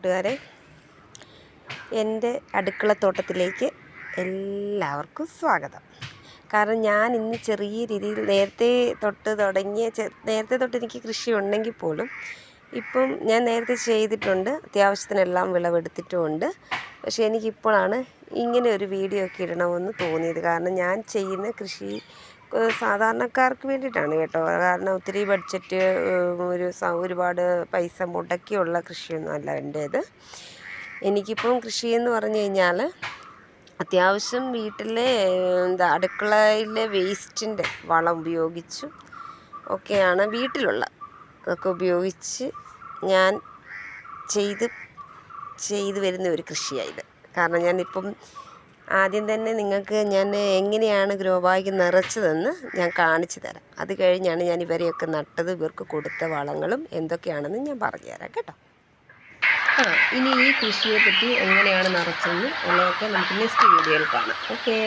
കൂട്ടുകാരെ എന്റെ അടുക്കളത്തോട്ടത്തിലേക്ക് എല്ലാവർക്കും സ്വാഗതം. കാരണം ഞാൻ ഇന്ന് ചെറിയ രീതിയിൽ നേരത്തെ തൊട്ട് തുടങ്ങിയ നേരത്തെ തൊട്ട് എനിക്ക് കൃഷി ഉണ്ടെങ്കിൽ പോലും ഇപ്പം ഞാൻ നേരത്തെ ചെയ്തിട്ടുണ്ട്. അത്യാവശ്യത്തിനെല്ലാം വിളവെടുത്തിട്ടുമുണ്ട്. പക്ഷേ എനിക്കിപ്പോഴാണ് ഇങ്ങനെ ഒരു വീഡിയോ ഒക്കെ ഇടണമെന്ന് തോന്നിയത്. കാരണം ഞാൻ ചെയ്യുന്ന കൃഷി സാധാരണക്കാർക്ക് വേണ്ടിയിട്ടാണ് കേട്ടോ. കാരണം ഒത്തിരി ബഡ്ജറ്റ് ഒരു ഒരുപാട് പൈസ മുടക്കിയുള്ള കൃഷിയൊന്നും അല്ല എന്റേത്. എനിക്കിപ്പം കൃഷി എന്ന് പറഞ്ഞു കഴിഞ്ഞാൽ അത്യാവശ്യം വീട്ടിലെ എന്താ അടുക്കളയിലെ വേസ്റ്റിന്റെ വളം ഉപയോഗിച്ചും ഒക്കെയാണ് വീട്ടിലുള്ള അതൊക്കെ ഉപയോഗിച്ച് ഞാൻ ചെയ്ത് ചെയ്ത് വരുന്ന ഒരു കൃഷിയായത്. കാരണം ഞാനിപ്പം ആദ്യം തന്നെ നിങ്ങൾക്ക് ഞാൻ എങ്ങനെയാണ് ഗ്രോ ബാഗ് നിറച്ചതെന്ന് ഞാൻ കാണിച്ചു തരാം. അത് കഴിഞ്ഞാണ് ഞാൻ ഇവരെയൊക്കെ നട്ടത് ഇവർക്ക് കൊടുത്ത വളങ്ങളും എന്തൊക്കെയാണെന്ന് ഞാൻ പറഞ്ഞു തരാം കേട്ടോ. ആ ഇനി ഈ കൃഷിയെ പറ്റി എങ്ങനെയാണ് നിറച്ചതെന്ന് ഉള്ളതൊക്കെ നമുക്ക് നെക്സ്റ്റ് വീഡിയോയിൽ കാണാം. ഓക്കേ.